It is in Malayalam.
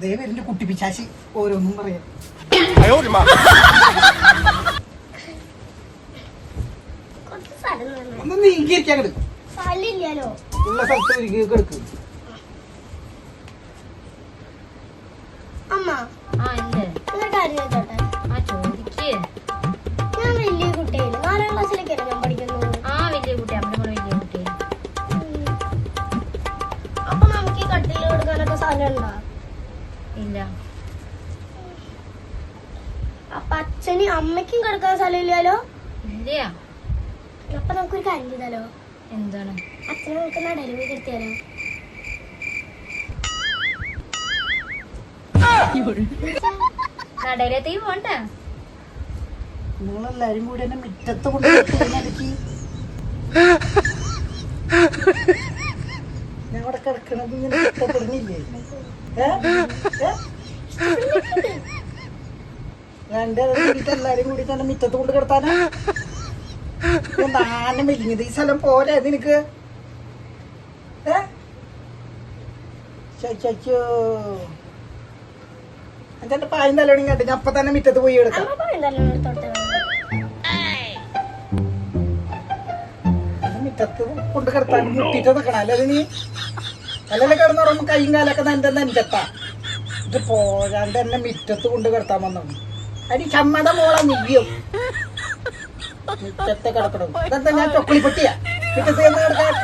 ദേ വരുന്ന കുട്ടി പിശാശി ഓരോന്നും പറയാം ഒന്ന് ഉള്ള സ്ഥലത്ത് ഒരുക്കി കിടക്കും. അമ്മ ഞാൻ വലിയ നാലാം ക്ലാസ്സിലേക്കല്ലേ ഞാൻ ആ വലിയ കുട്ടി. വലിയ കുട്ടി. അപ്പൊ നമുക്ക് ഈ കട്ടിൽ കൊടുക്കാനൊക്കെ സ്ഥലം ഉണ്ടോ ഇല്ല. അപ്പൊ അച്ഛനും അമ്മയ്ക്കും കിടക്കാൻ സ്ഥലമില്ലല്ലോ? ഇല്ല. അപ്പൊ നമുക്കൊരു കാര്യം ചെയ്താലോ? എന്താണ്? അച്ഛനെ നമുക്ക് ഡെലിവറി കിട്ടിയാലോ കടയിലെത്തേക്ക് പോണ്ട? നിങ്ങളെല്ലാരും കൂടി എന്നെ മുറ്റത്ത് കൊണ്ടുപോയി അവിടെ കിടക്കണത് ഇങ്ങനെ ഇഷ്ടപ്പെടുന്നില്ലേ ഏ? കൂടിയിട്ട് എല്ലാരും കൂടി തന്നെ മുറ്റത്ത് കൊണ്ട് കിടത്താനാ നാനം മെലിഞ്ഞത് ഈ സ്ഥലം പോരെ നിനക്ക് ചോ എന്റെ പായം തലോണി കണ്ടു ഞാൻ അപ്പൊ തന്നെ മുറ്റത്ത് പോയി എടുക്കാം അത് കൊണ്ട് കിടത്താൻ മുട്ടിട്ട് നിൽക്കണം അല്ലേ നീ അല്ലല്ലേ കിടന്നുറങ്ങുമ്പോ കൈയും കാലൊക്കെ എന്റെ നെഞ്ചത്താ ഇത് പോരാണ്ട് എന്നെ മിറ്റത്ത് കൊണ്ട് കിടത്താൻ വന്നു. അടി ചമ്മട മോളെ നീയും. മിറ്റത്തെ കിടക്കണം. ഇതെന്താ ഞാൻ ചൊക്കളിപ്പെട്ടിയാ? മിറ്റത്ത് കിടക്കാൻ.